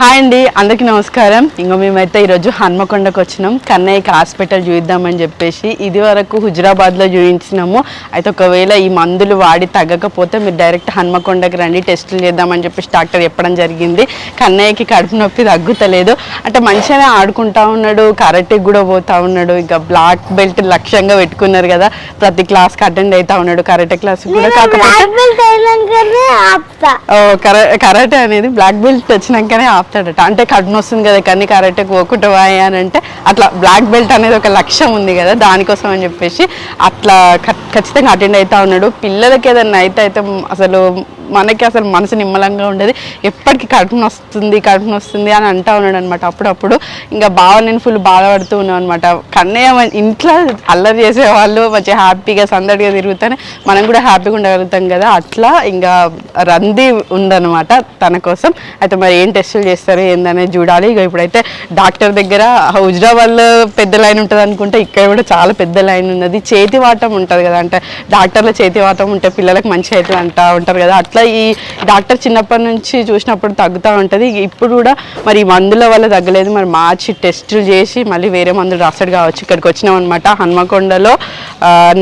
Hi అండి అందరికీ నమస్కారం. ఇంకో మేమైతే ఈరోజు హన్మకొండకు వచ్చినాం. కన్నయ్యకి హాస్పిటల్ చూద్దామని చెప్పేసి ఇది వరకు హుజరాబాద్లో చూపించినాము అయితే ఒకవేళ ఈ మందులు వాడి తగ్గకపోతే మీరు డైరెక్ట్ హన్మకొండకి రండి టెస్టులు చేద్దామని చెప్పేసి డాక్టర్ చెప్పడం జరిగింది. కన్నయ్యకి కడుపు నొప్పి తగ్గుతలేదు. అంటే మంచిగానే ఆడుకుంటా ఉన్నాడు కరెక్ట్కి కూడా పోతా ఉన్నాడు. ఇక బ్లాక్ బెల్ట్ లక్ష్యంగా పెట్టుకున్నారు కదా ప్రతి క్లాస్కి అటెండ్ అవుతా ఉన్నాడు. కరాటే క్లాస్ కూడా కాకపోతే బ్లాక్ బెల్ట్ అయినాకనే ఆపుతా. ఓ, కరా కరాటే అనేది బ్లాక్ బెల్ట్ వచ్చినాకనే ఆపుతాడట అంటే కడుపు వస్తుంది కదా కానీ కరెక్ట్గా పోకుండా అని అంటే అట్లా బ్లాక్ బెల్ట్ అనేది ఒక లక్ష్యం ఉంది కదా దానికోసం అని చెప్పేసి అట్లా ఖచ్చితంగా అటెండ్ అవుతా ఉన్నాడు. పిల్లలకి ఏదన్నా అయితే అయితే అసలు మనకి అసలు మనసు నిమ్మలంగా ఉండేది. ఎప్పటికీ కడుపు వస్తుంది కడుపు వస్తుంది అని అంటా ఉన్నాడు అనమాట అప్పుడప్పుడు ఇంకా బాగా నేను ఫుల్ బాధపడుతూ ఉన్నాను అనమాట కన్నయ్య ఇంట్లో అల్లరి చేసేవాళ్ళు మంచిగా హ్యాపీగా సందడిగా తిరుగుతానే మనం కూడా హ్యాపీగా ఉండగలుగుతాం కదా. అట్లా ఇంకా రంది ఉందన్నమాట తన కోసం. అయితే మరి ఏం టెస్టులు చేస్తారు ఏందనేది చూడాలి. ఇక ఇప్పుడైతే డాక్టర్ దగ్గర హుజరాబాద్లో పెద్ద లైన్ ఉంటుంది అనుకుంటే ఇక్కడ కూడా చాలా పెద్ద లైన్ ఉన్నది. చేతి వాటం ఉంటుంది కదా అంటే డాక్టర్ల చేతి వాటం ఉంటే పిల్లలకు మంచి అవుతుంది అంటా ఉంటారు కదా. అట్లా ఈ డాక్టర్ చిన్నప్పటి నుంచి చూసినప్పుడు తగ్గుతూ ఉంటుంది. ఇప్పుడు కూడా మరి ఈ మందుల వల్ల తగ్గలేదు. మరి మార్చి టెస్టులు చేసి మళ్ళీ వేరే మందులు రాస్తాడు కావచ్చు. ఇక్కడికి వచ్చినాం అనమాట హన్మకొండలో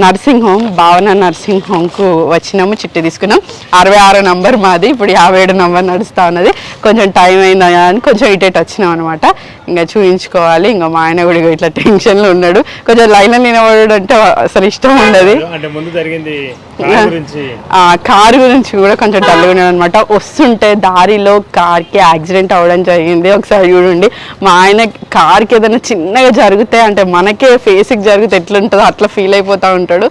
నర్సింగ్ హోమ్ భావన నర్సింగ్ హోమ్కు వచ్చినాము చిట్టి తీసుకున్నాం. అరవై ఆరు నంబర్ మాది ఇప్పుడు యాభై ఏడు నంబర్ నడుస్తూ ఉన్నది. కొంచెం టైం అయిందా అని కొంచెం ఇటు ఇటు వచ్చినాం అనమాట ఇంకా చూపించుకోవాలి ఇంకా మా ఆయన కూడా ఇట్లా టెన్షన్లో ఉన్నాడు. కొంచెం లైన్లో నిలబడడం అంటే అసలు ఇష్టం ఉండదు. కారు గురించి. కూడా కొంచెం డల్గా ఉన్నాడు అనమాట వస్తుంటే దారిలో కార్కి యాక్సిడెంట్ అవ్వడం జరిగింది. ఒకసారి చూడండి మా ఆయన కార్కి ఏదైనా చిన్నగా జరిగితే అంటే మనకే ఫేస్కి జరిగితే ఎట్లుంటుందో అట్లా ఫీల్ అయిపోతూ ఉంటాడు.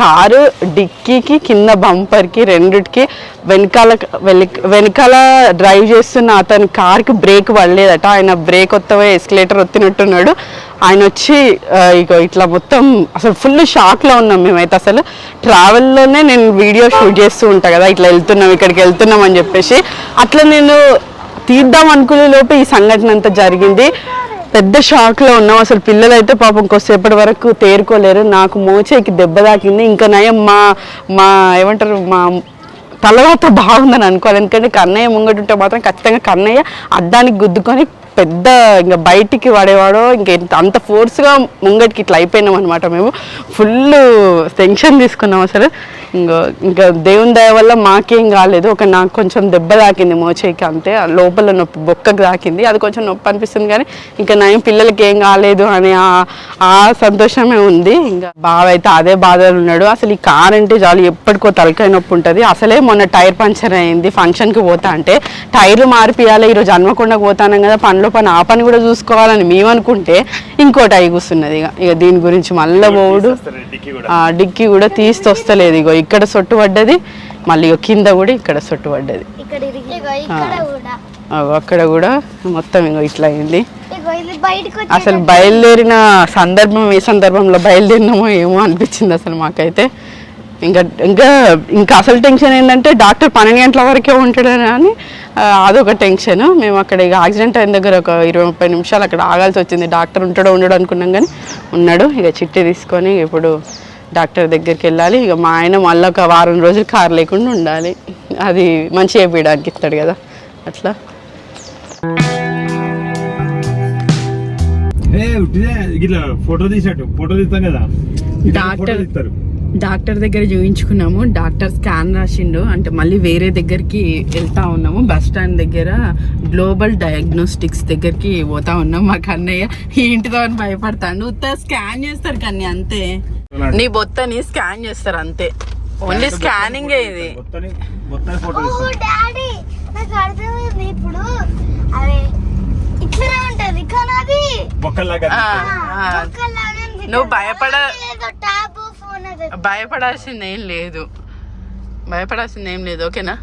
కారు డిక్కీకి కింద బంపర్కి రెండిటికి వెనకాల వెనకాల డ్రైవ్ చేస్తున్న అతని కార్కి బ్రేక్ పడలేదట. ఆయన బ్రేక్ వత్తవే ఎస్కలేటర్ ఒత్తినట్టున్నాడు. ఆయన వచ్చి ఇక ఇగో ఇట్లా మొత్తం అసలు ఫుల్ షాక్లో ఉన్నాం మేమైతే అసలు. ట్రావెల్లోనే నేను వీడియో షూట్ చేస్తూ ఉంటా కదా ఇట్లా వెళ్తున్నాం ఇక్కడికి వెళ్తున్నాం అని చెప్పేసి. అట్లా నేను తీద్దాం అనుకునే లోపు ఈ సంఘటన అంతా జరిగింది. పెద్ద షాక్లో ఉన్నాం. అసలు పిల్లలు అయితే పాపం కొద్దిసేపటి వరకు తేరుకోలేరు. నాకు మోచేకి దెబ్బ తాకింది. ఇంకా నయం మా మా ఏమంటారు మా తలవాత బాగుందని అనుకోవాలి. ఎందుకంటే కన్నయ్య ముంగటుంటే మాత్రం ఖచ్చితంగా కన్నయ్య అద్దానికి గుద్దుకొని పెద్ద ఇంకా బయటికి పడేవాడో ఇంకా ఎంత- అంత ఫోర్స్గా ముంగటికి ఇట్లా అయిపోయినాం అనమాట మేము. ఫుల్ టెన్షన్ తీసుకున్నాం అసలు. ఇంకా ఇంకా దేవుని దయ వల్ల మాకేం కాలేదు. ఒక నాకు కొంచెం దెబ్బ తాకింది మోచేకి అంతే. ఆ లోపల నొప్పి బొక్కకు తాకింది. అది కొంచెం నొప్పి అనిపిస్తుంది కానీ ఇంకా నయం పిల్లలకి ఏం కాలేదు అనే ఆ- సంతోషమే ఉంది. ఇంకా బావ అయితే అదే బాధలు ఉన్నాడు. అసలు ఈ కార్ అంటే చాలు ఎప్పటికో తలకాయ నొప్పి ఉంటుంది. అసలే మొన్న టైర్ పంచర్ అయింది. ఫంక్షన్కి పోతా అంటే టైర్లు మార్పియాలి ఈరోజు హన్మకొండకు పోతాను కదా పనిలో పని ఆ పని కూడా చూసుకోవాలని మేము అనుకుంటే ఇంకోటి అయి కూస్తున్నది ఇక. ఇక దీని గురించి మళ్ళీ పోవుడు. డిక్కీ కూడా. ఆ డిక్కీ కూడా తీస్తొస్తలేదు ఇగో. ఇక్కడ సొట్టు పడ్డది మళ్ళీ ఇగో కింద కూడా ఇక్కడ సొట్టు పడ్డది. ఇక్కడ ఇరిగి. ఇగో ఇక్కడ కూడా. అగో అక్కడ కూడా మొత్తం ఇంకో ఇట్లా అయింది. ఇగో అసలు బయలుదేరిన సందర్భం ఏ సందర్భంలో బయలుదేరినామో ఏమో అనిపించింది అసలు మాకైతే. ఇంకా ఇంకా ఇంకా అసలు టెన్షన్ ఏంటంటే డాక్టర్ పన్నెండు గంటల వరకే ఉంటాడని అని అదొక టెన్షన్. మేము అక్కడ ఇక యాక్సిడెంట్ అయిన దగ్గర ఒక ఇరవై ముప్పై నిమిషాలు అక్కడ ఆగాల్సి వచ్చింది. డాక్టర్ ఉంటాడో ఉండడో అనుకున్నాం కానీ ఉన్నాడు. ఇక చిట్టి తీసుకొని ఇప్పుడు డాక్టర్ దగ్గరికి వెళ్ళాలి. ఇక మా ఆయన మళ్ళీ ఒక వారం రోజులు కారు లేకుండా ఉండాలి. అది మంచి చేపించడానికి ఇస్తాడు కదా. అట్లా. ఇట్లా ఫోటో తీసినట్టు ఫోటో తీస్తాం కదా. డాక్టర్- డాక్టర్ దగ్గర చూయించుకున్నాము. డాక్టర్ స్కాన్ రాసిండు. అంటే మళ్ళీ వేరే దగ్గరికి వెళ్తా ఉన్నాము. బస్ స్టాండ్ దగ్గర గ్లోబల్ డయాగ్నోస్టిక్స్ దగ్గరికి పోతా ఉన్నాం మా కన్నయ్య. ఏంటిదో అని భయపడతాడు. ఉత్త స్కాన్ చేస్తారు కన్నీ అంతే. నీ బొత్తని స్కాన్ చేస్తారు అంతే. ఓన్లీ స్కానింగ్ ఇది. ఇప్పుడు. ఉంటది కానీ. నువ్వు భయపడ ఏదో ట్యాబ్ ఫోన్ అది భయపడాల్సింది ఏం లేదు. భయపడాల్సింది ఏం లేదు ఓకేనా?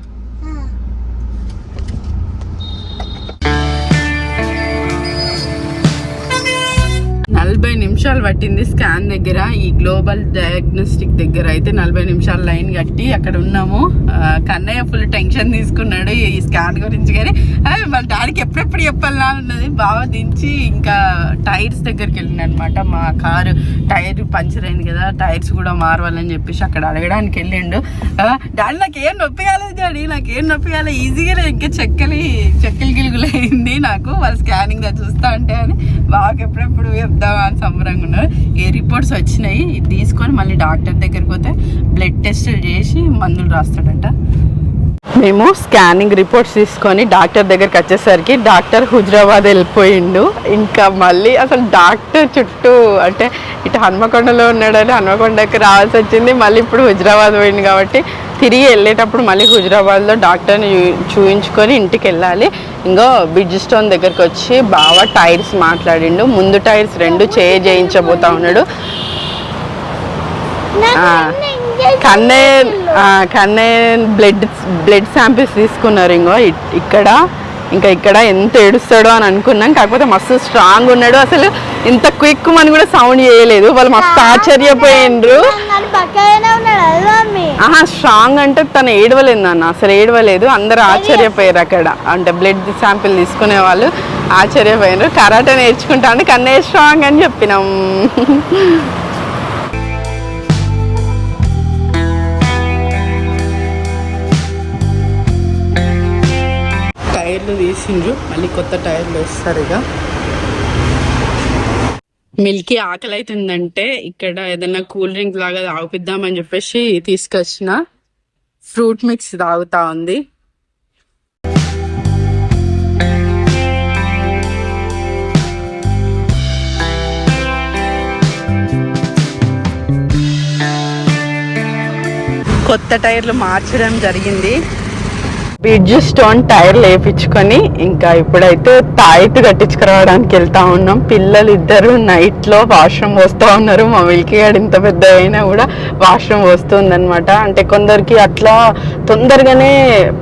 నిమిషాలు పట్టింది స్కాన్ దగ్గర. ఈ గ్లోబల్ డయాగ్నోస్టిక్ దగ్గర అయితే నలభై నిమిషాలు లైన్ కట్టి అక్కడ ఉన్నాము. కన్నయ్య ఫుల్ టెన్షన్ తీసుకున్నాడు ఈ స్కాన్ గురించి కానీ. ఆ, వాళ్ళ డాడీకి ఎప్పుడెప్పుడు చెప్పాలా ఉన్నది బాగా దించి ఇంకా టైర్స్ దగ్గరికి వెళ్ళింది అనమాట మా కారు టైర్ పంచర్ అయింది కదా టైర్స్ కూడా మారవాలని చెప్పేసి అక్కడ అడగడానికి వెళ్ళిండు. ఆ, డాడీ నాకు ఏం నొప్పి కాలేదు డాడీ నాకు ఏం నొప్పి కాలేదు. ఈజీగా ఇంకా చెక్కలి చెక్కలు గిలి స్కానింగ్ చూస్తా అంటే అని బాగా ఎప్పుడెప్పుడు చెప్దామా అని సంబరంగా ఉన్నారు. ఏ రిపోర్ట్స్ వచ్చినాయి ఇది తీసుకొని మళ్ళీ డాక్టర్ దగ్గరికి పోతే బ్లడ్ టెస్ట్ చేసి మందులు రాస్తాడంట. మేము స్కానింగ్ రిపోర్ట్స్ తీసుకొని డాక్టర్ దగ్గరికి వచ్చేసరికి డాక్టర్ హుజరాబాద్ వెళ్ళిపోయిండు. ఇంకా మళ్ళీ అసలు డాక్టర్ చుట్టూ అంటే ఇటు హన్మకొండలో ఉన్నాడని హన్మకొండకి రావాల్సి వచ్చింది. మళ్ళీ ఇప్పుడు హుజరాబాద్ పోయింది కాబట్టి తిరిగి వెళ్ళేటప్పుడు మళ్ళీ హుజరాబాద్లో డాక్టర్ని చూ- చూయించుకొని ఇంటికి వెళ్ళాలి. ఇంకో బ్రిడ్జ్ స్టోన్ దగ్గరికి వచ్చి బాగా టైర్స్ మాట్లాడిండు. ముందు టైర్స్ రెండు చేయ చేయించబోతా ఉన్నాడు. కన్నే కన్నే బ్లడ్ బ్లడ్ శాంపిల్స్ తీసుకున్నారు ఇంకో ఇక్కడ. ఇంకా ఇక్కడ ఎంత ఏడుస్తాడో అని అనుకున్నాం. కాకపోతే మస్తు స్ట్రాంగ్ ఉన్నాడు. అసలు ఇంత క్విక్ అని కూడా సౌండ్ చేయలేదు. వాళ్ళు మస్తు ఆశ్చర్యపోయిండ్రు. ఆహా స్ట్రాంగ్ అంటే తను ఏడవలేదు నాన్న. అసలు ఏడవలేదు. అందరూ ఆశ్చర్యపోయారు అక్కడ. అంటే బ్లడ్ శాంపిల్ తీసుకునే వాళ్ళు ఆశ్చర్యపోయారు కరాటే నేర్చుకుంటా అంటే కన్నే స్ట్రాంగ్ అని చెప్పినాం. తీసిండ్రు మళ్ళీ కొత్త టైర్లు వేస్తారు ఇక. మిల్కీ ఆకలి అవుతుందంటే ఇక్కడ ఏదైనా కూల్ డ్రింక్ లాగా తాగిపిద్దామని చెప్పేసి తీసుకొచ్చిన ఫ్రూట్ మిక్స్ తాగుతా ఉంది. కొత్త టైర్లు మార్చడం జరిగింది. బ్రిడ్జ్ స్టోన్ టైర్ లేపించుకొని ఇంకా ఇప్పుడైతే తాయితు కట్టించుకురావడానికి వెళ్తా ఉన్నాం. పిల్లలు ఇద్దరు నైట్లో వాష్రూమ్ వస్తూ ఉన్నారు. మా మిల్కీ గాడు ఇంత పెద్ద అయినా కూడా వాష్రూమ్ వస్తుందన్నమాట అంటే కొందరికి అట్లా తొందరగానే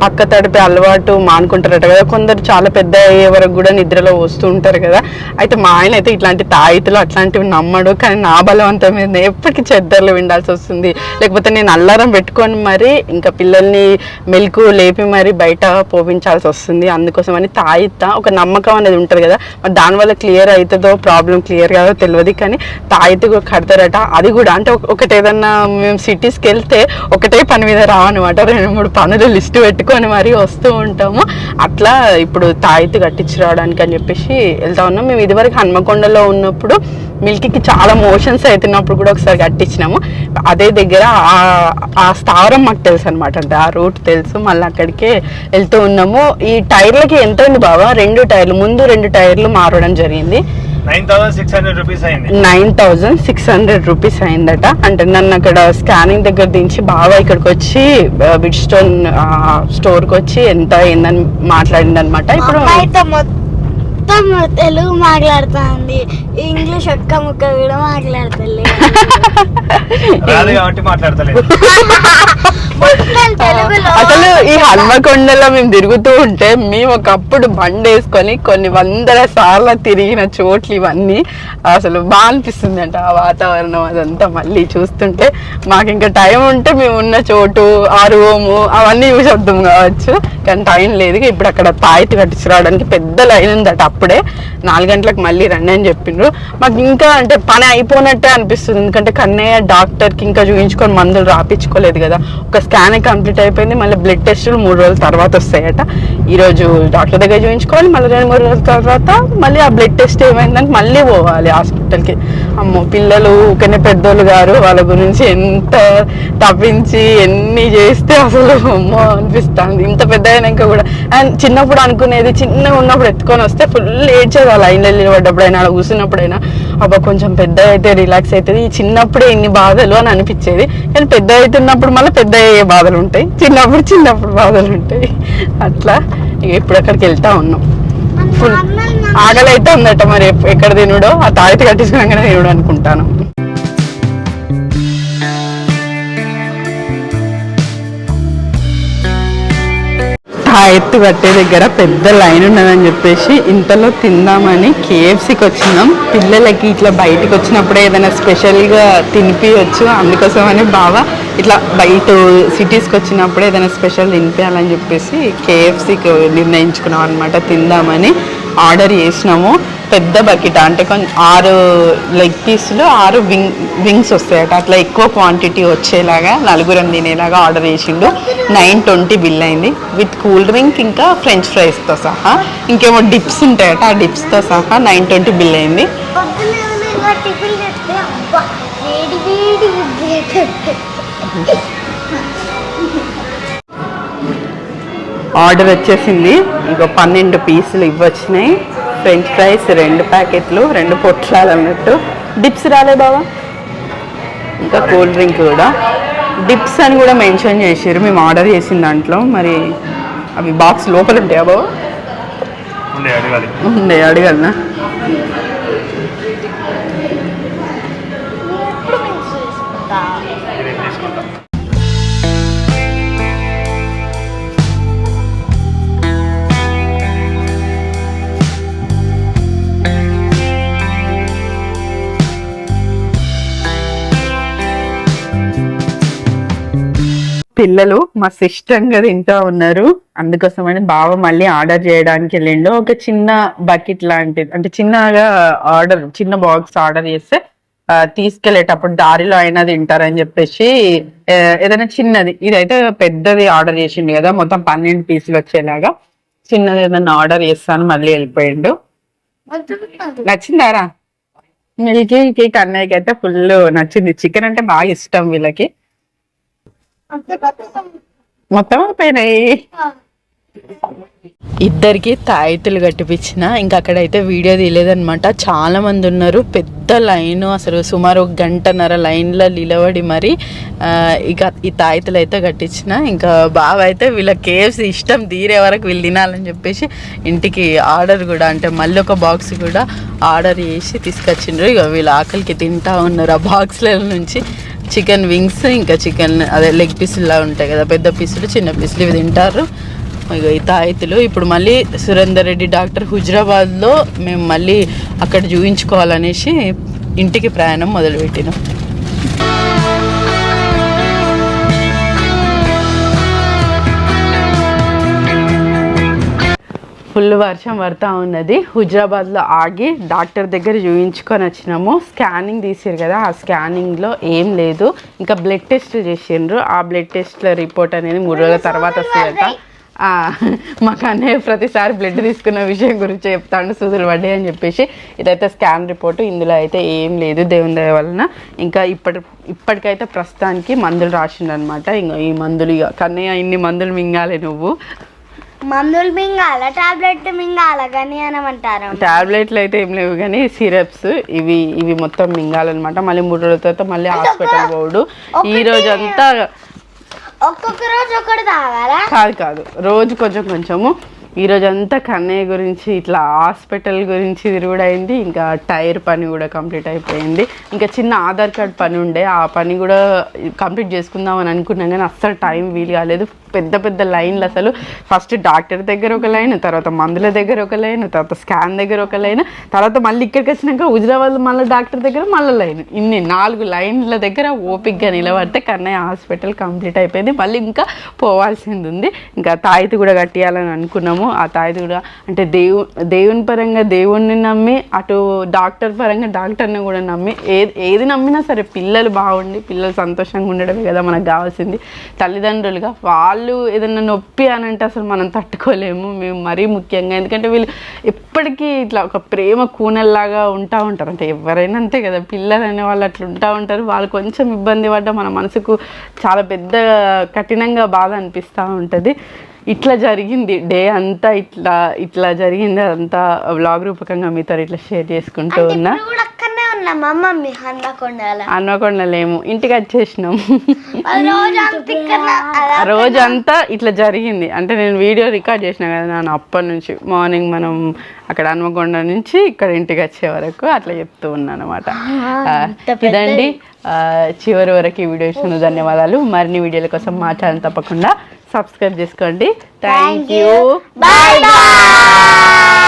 పక్క తడిపే అలవాటు మానుకుంటారట కదా. కొందరు చాలా పెద్ద అయ్యే వరకు కూడా నిద్రలో వస్తూ ఉంటారు కదా. అయితే మా ఆయన అయితే ఇట్లాంటి తాయితులు అట్లాంటివి నమ్మడు. కానీ నా బలవంతం మీద ఎప్పటికీ చెద్దర్లు విండాల్సి వస్తుంది. లేకపోతే నేను అల్లారం పెట్టుకొని మరి ఇంకా పిల్లల్ని మెలకు లేపి మరి బయట పోపించాల్సి వస్తుంది. అందుకోసమని తాయిత్తా ఒక నమ్మకం అనేది ఉంటుంది కదా. మరి దానివల్ల క్లియర్ అవుతుందో ప్రాబ్లం క్లియర్ కాదో తెలియదు కానీ తాయితీ కడతారట. అది కూడా అంటే ఒకటి ఏదన్నా మేము సిటీస్కి వెళ్తే ఒకటే పని మీద రావన్నమాట. రెండు మూడు పనులు లిస్ట్ పెట్టుకొని మరీ వస్తూ ఉంటాము. అట్లా ఇప్పుడు తాయితీ కట్టించి రావడానికి అని చెప్పేసి వెళ్తా ఉన్నాం. మేము ఇదివరకు హన్మకొండలో ఉన్నప్పుడు మిల్కీకి చాలా మోషన్స్ అవుతున్నప్పుడు కూడా ఒకసారి కట్టించినాము. అదే దగ్గర ఆ- ఆ స్థావరం మాకు తెలుసు అనమాట అంటే ఆ రూట్ తెలుసు. మళ్ళీ అక్కడికే వెళ్తూ ఉన్నాము. ఈ టైర్లకి ఎంత ఉంది బాబా రెండు టైర్లు. ముందు రెండు టైర్లు మారడం జరిగింది. Nine thousand six hundred rupees అయింది. Nine thousand six hundred rupees అయిందట. అంటే నన్ను అక్కడ స్కానింగ్ దగ్గర దించి బాగా ఇక్కడికి వచ్చి బిడ్ స్టోన్ స్టోర్కి వచ్చి ఎంత అయిందని మాట్లాడింది అనమాట ఇప్పుడు మొత్తం తెలుగు మాట్లాడుతుంది. ఇంగ్లీష్ ఒక్క ముక్క కూడా మాట్లాడతలే రాదు కాబట్టి మాట్లాడతలేదు. ఈ హన్మకొండలో మేము తిరుగుతూ ఉంటే మేము ఒకప్పుడు బండి వేసుకొని కొన్ని వందల సార్లు తిరిగిన చోట్లు ఇవన్నీ. అసలు బాగా అనిపిస్తుంది అంట ఆ వాతావరణం అదంతా మళ్ళీ చూస్తుంటే. మాకు ఇంకా టైం ఉంటే మేము ఉన్న చోటు ఆ రూము అవన్నీ చూసొద్దాం కావచ్చు. కానీ టైం లేదు ఇప్పుడు అక్కడ తాయితీ కట్టించురావడానికి పెద్ద లైన్ ఉందట అప్పుడే. నాలుగు గంటలకు మళ్ళీ రండి అని చెప్పిండ్రు. మాకు ఇంకా అంటే పని అయిపోయినట్టే అనిపిస్తుంది. ఎందుకంటే కన్నయ్య డాక్టర్కి ఇంకా చూపించుకొని మందులు రాపించుకోలేదు కదా. ఒక స్కాన్ కంప్లీట్ అయిపోయింది మళ్ళీ బ్లడ్ టెస్టులు మూడు రోజుల తర్వాత వస్తాయట. ఈరోజు డాక్టర్ దగ్గర చూపించుకోవాలి మళ్ళీ రెండు మూడు రోజుల తర్వాత మళ్ళీ ఆ బ్లడ్ టెస్ట్ ఏమైందని మళ్ళీ పోవాలి హాస్పిటల్కి. అమ్మో పిల్లలు ఊకనే పెద్దోళ్ళు గారు వాళ్ళ గురించి ఎంత తప్పించి ఎన్ని చేస్తే అసలు అమ్మో అనిపిస్తుంది. ఇంత పెద్ద అయినాక కూడా. అండ్ చిన్నప్పుడు అనుకునేది చిన్నగా ఉన్నప్పుడు ఎత్తుకొని వస్తే ఫుల్ ఏడ్చేది ఆ లైన్లో నిలబడ్డప్పుడైనా అలా కూర్చున్నప్పుడైనా అబ్బా కొంచెం పెద్ద అయితే రిలాక్స్ అవుతుంది ఈ చిన్నప్పుడే ఇన్ని బాధలు అని అనిపించేది. కానీ పెద్ద అవుతున్నప్పుడు మళ్ళీ పెద్ద అయ్యే బాధలు ఉంటాయి చిన్నప్పుడు చిన్నప్పుడు బాధలు ఉంటాయి అట్లా ఇప్పుడు అక్కడికి వెళ్తా ఉన్నాం. ఫుల్ ఆకలి అయితే ఉందట మరి ఎక్కడ తినడో ఆ తాగితే కట్టించుకున్నాకనే తినుడు అనుకుంటాను. ఆ ఎత్తు కట్టే దగ్గర పెద్ద లైన్ ఉన్నదని చెప్పేసి ఇంతలో తిందామని కేఎఫ్సీకి వచ్చినాం. పిల్లలకి ఇట్లా బయటకు వచ్చినప్పుడే ఏదైనా స్పెషల్గా తినిపించవచ్చు అందుకోసమని బాగా ఇట్లా బయట సిటీస్కి వచ్చినప్పుడు ఏదైనా స్పెషల్ తినిపించాలని చెప్పేసి కేఎఫ్సీకి నిర్ణయించుకున్నాం అనమాట తిందామని ఆర్డర్ చేసినాము. పెద్ద బకెట్ అంటే కొంచెం ఆరు లెగ్ పీసులు ఆరు వింగ్ వింగ్స్ వస్తాయట. అట్లా ఎక్కువ క్వాంటిటీ వచ్చేలాగా నలుగురం తినేలాగా ఆర్డర్ చేసిండు. నైన్ ట్వంటీ బిల్ అయింది. విత్ కూల్ డ్రింక్ ఇంకా ఫ్రెంచ్ ఫ్రైస్తో సహా. ఇంకేమో డిప్స్ ఉంటాయట. ఆ డిప్స్తో సహా నైన్ ట్వంటీ బిల్ అయింది. ఆర్డర్ వచ్చేసింది. ఇంకో పన్నెండు పీసులు ఇవ్వచ్చినాయి. ఫ్రెంచ్ ఫ్రైస్ రెండు ప్యాకెట్లు రెండు పొట్లాలు అన్నట్టు. డిప్స్ రాలే బావా? ఇంకా కూల్ డ్రింక్ కూడా. డిప్స్ అని కూడా మెన్షన్ చేసారు మేము ఆర్డర్ చేసిన దాంట్లో. మరి అవి బాక్స్ లోపల ఉంటాయా బావా? ఉండే అడగాలి. ఉండే అడగలనా పిల్లలు మస్తు ఇష్టంగా తింటా ఉన్నారు. అందుకోసమని బావ మళ్ళీ ఆర్డర్ చేయడానికి వెళ్ళిండు. ఒక చిన్న బకెట్ లాంటిది. అంటే చిన్నగా ఆర్డర్ చిన్న బాక్స్ ఆర్డర్ చేస్తే తీసుకెళ్ళేటప్పుడు దారిలో అయినా తింటారని చెప్పేసి ఏదైనా చిన్నది. ఇదైతే పెద్దది ఆర్డర్ చేసిండు కదా మొత్తం పన్నెండు పీసులు వచ్చేలాగా. చిన్నది ఏదైనా ఆర్డర్ చేస్తాను మళ్ళీ వెళ్ళిపోయిండు. నచ్చిందారా? మిల్కీ కేక్ అన్నయ్యకి అయితే ఫుల్ నచ్చింది. చికెన్ అంటే బాగా ఇష్టం వీళ్ళకి. మొత్తం అయిపోయినాయి. ఇద్దరికి తాయితులు కట్టిపించిన ఇంకా అక్కడైతే వీడియో తీయలేదన్నమాట. చాలా మంది ఉన్నారు. పెద్ద లైన్ అసలు సుమారు ఒక గంటన్నర లైన్లో నిలబడి మరి ఆ, ఇక ఈ తాయితులు అయితే కట్టించిన. ఇంకా బావ అయితే వీళ్ళ కేవ్స్ ఇష్టం తీరే వరకు వీళ్ళు తినాలని చెప్పేసి ఇంటికి ఆర్డర్ కూడా అంటే మళ్ళీ ఒక బాక్స్ కూడా ఆర్డర్ చేసి తీసుకొచ్చిండ్రు. ఇక వీళ్ళ ఆకలికి తింటా ఉన్నారు ఆ బాక్స్ల నుంచి. చికెన్ వింగ్స్ ఇంకా చికెన్ అదే లెగ్ పీసులా ఉంటాయి కదా పెద్ద పీసులు చిన్న పీసులు ఇవి తింటారు. ఇక ఈ తాయితులు. ఇప్పుడు మళ్ళీ సురేందర్ రెడ్డి డాక్టర్ హుజరాబాద్లో మేము మళ్ళీ అక్కడ చూయించుకోవాలనేసి ఇంటికి ప్రయాణం మొదలుపెట్టినాం. ఫుల్ వర్షం పడుతూ ఉన్నది. హుజరాబాద్లో ఆగి డాక్టర్ దగ్గర చూయించుకొని వచ్చినాము. స్కానింగ్ తీసారు కదా ఆ స్కానింగ్లో ఏం లేదు. ఇంకా బ్లడ్ టెస్ట్ చేసిండ్రు. ఆ బ్లడ్ టెస్ట్ల రిపోర్ట్ అనేది మూడు రోజుల తర్వాత వస్తుందట. మాకు అన్నయ్య ప్రతిసారి బ్లడ్ తీసుకున్న విషయం గురించి చెప్తాడు సూదులు పడ్డాయి అని చెప్పేసి. ఇదైతే స్కాన్ రిపోర్ట్ ఇందులో అయితే ఏం లేదు దేవుని దయ వలన. ఇంకా ఇప్పటి ఇప్పటికైతే ప్రస్తుతానికి మందులు రాసిండనమాట ఇంకా ఈ మందులు ఇక కన్నయ్య ఇన్ని మందులు మింగాలి నువ్వు. మందులు మింగాల టాబ్లెట్ మింగాల కానీ అనమంటారు టాబ్లెట్లు అయితే ఏం లేవు కానీ సిరప్స్ ఇవి ఇవి మొత్తం మింగాలన్నమాట. మళ్ళీ మూడు రోజుల తర్వాత మళ్ళీ హాస్పిటల్ పోడు ఈ రోజు అంతా ఒక్కొక్క రోజు ఒకటి తాగాలా? కాదు కాదు. రోజు కొంచెం కొంచెము ఈ అంతా కన్నయ్య గురించి ఇట్లా హాస్పిటల్ గురించి తిరుగుడు అయింది ఇంకా టైర్ పని కూడా కంప్లీట్ అయిపోయింది. ఇంకా చిన్న ఆధార్ కార్డ్ పని ఉండే ఆ పని కూడా కంప్లీట్ చేసుకుందాం అని అనుకున్నాం కానీ అస్సలు టైం వీలు కాలేదు. పెద్ద పెద్ద లైన్లు అసలు. ఫస్ట్ డాక్టర్ దగ్గర ఒక లైన్ తర్వాత మందుల దగ్గర ఒక లైన్ తర్వాత స్కాన్ దగ్గర ఒక లైన్ తర్వాత మళ్ళీ ఇక్కడికి వచ్చినాక హుజరాబాద్ మళ్ళీ డాక్టర్ దగ్గర మళ్ళీ లైన్. ఇన్ని నాలుగు లైన్ల దగ్గర ఓపిక్గా నిలబడితే కన్నయ్య హాస్పిటల్ కంప్లీట్ అయిపోయింది. మళ్ళీ ఇంకా పోవాల్సింది ఉంది. ఇంకా తాయితీ కూడా కట్టియాలని అనుకున్నాము. ఆ తాయిది కూడా అంటే దేవు దేవుని పరంగా దేవుణ్ణి నమ్మి అటు డాక్టర్ పరంగా డాక్టర్ని కూడా నమ్మి ఏది ఏది నమ్మినా సరే పిల్లలు బాగుండి పిల్లలు సంతోషంగా ఉండడమే కదా మనకు కావాల్సింది. తల్లిదండ్రులుగా వాళ్ళు ఏదైనా నొప్పి అని అంటే అసలు మనం తట్టుకోలేము మేము మరీ ముఖ్యంగా. ఎందుకంటే వీళ్ళు ఎప్పటికీ ఇట్లా ఒక ప్రేమ కూనల్లాగా ఉంటా ఉంటారు. అంటే ఎవరైనా అంతే కదా పిల్లలు అనే వాళ్ళు అట్లా ఉంటా ఉంటారు. వాళ్ళు కొంచెం ఇబ్బంది పడ్డ మన మనసుకు చాలా పెద్ద కఠినంగా బాధ అనిపిస్తూ ఉంటుంది. ఇట్లా జరిగింది. డే అంతా ఇట్లా ఇట్లా జరిగింది అదంతా వ్లాగ్ రూపకంగా మీతో ఇట్లా షేర్ చేసుకుంటూ ఉన్నా. ఇప్పుడు కూడా అక్కడనే ఉన్నా మా మమ్మీ హన్మకొండల హన్మకొండ లేము ఇంటికి వచ్చేసినాం. అంత రోజంతా ఇట్లా జరిగింది. అంటే నేను వీడియో రికార్డ్ చేసిన కదా నాన్న అప్పటి నుంచి. మార్నింగ్ మనం అక్కడ హన్మకొండ నుంచి ఇక్కడ ఇంటికి వచ్చే వరకు అట్లా చెప్తూ ఉన్నాను అనమాట ఇదండి. చివరి వరకు ఈ వీడియో ఇచ్చిన ధన్యవాదాలు. మరిన్ని వీడియోల కోసం మా ఛానల్ తప్పకుండా సబ్స్క్రైబ్ చేసుకోండి. Thank you bye bye